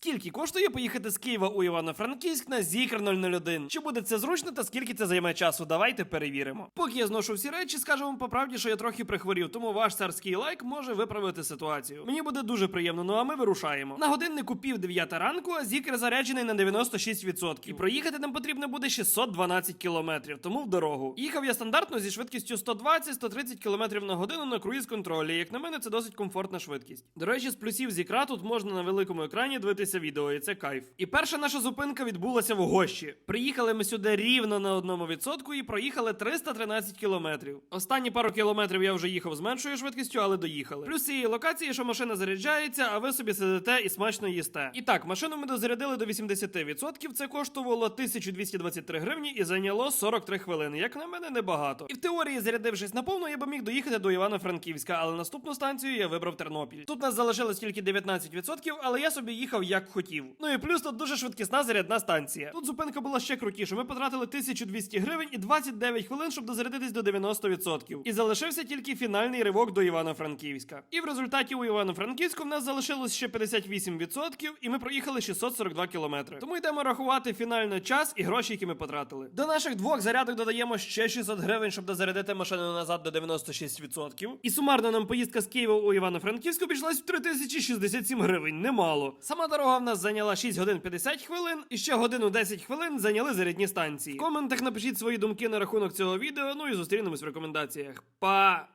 Скільки коштує поїхати з Києва у Івано-Франківськ на Зікр 001? Чи буде це зручно та скільки це займе часу? Давайте перевіримо. Поки я зношу всі речі, скажу вам по правді, що я трохи прихворів, тому ваш царський лайк може виправити ситуацію. Мені буде дуже приємно, ну а ми вирушаємо. На годиннику пів 9 ранку, а Зікр заряджений на 96%. І проїхати нам потрібно буде 612 кілометрів, тому в дорогу. Їхав я стандартно зі швидкістю 120-130 км на годину на круїз контролі. Як на мене, це досить комфортна швидкість. До речі, з плюсів зікра тут можна на великому екрані дивитися відео, і це кайф. І перша наша зупинка відбулася в Гощі. Приїхали ми сюди рівно на одному відсотку і проїхали 313 кілометрів. Останні пару кілометрів я вже їхав з меншою швидкістю, але доїхали. Плюс цієї локації, що машина заряджається, а ви собі сидите і смачно їсте. І так, машину ми дозарядили до 80%. Це коштувало 1223 гривні і зайняло 43 хвилини. Як на мене, небагато. І в теорії, зарядившись наповну, я би міг доїхати до Івано-Франківська, але наступну станцію я вибрав Тернопіль. Тут нас залишилось тільки 19%, але я собі їхав як хотів. Ну і плюс тут дуже швидкісна зарядна станція. Тут зупинка була ще крутіша. Ми потратили 1200 гривень і 29 хвилин, щоб дозарядитись до 90%. І залишився тільки фінальний ривок до Івано-Франківська. І в результаті у Івано-Франківську в нас залишилось ще 58%, і ми проїхали 642 кілометри. Тому йдемо рахувати фінально час і гроші, які ми потратили. До наших двох зарядок додаємо ще 600 гривень, щоб дозарядити машину назад до 96%. І сумарно нам поїздка з Києва у Івано-Франківськ обійшлась в 3067 гривень. Немало. Сама дорога в нас зайняла 6 годин 50 хвилин, і ще годину 10 хвилин зайняли зарядні станції. В коментах напишіть свої думки на рахунок цього відео, ну і зустрінемось в рекомендаціях. Па!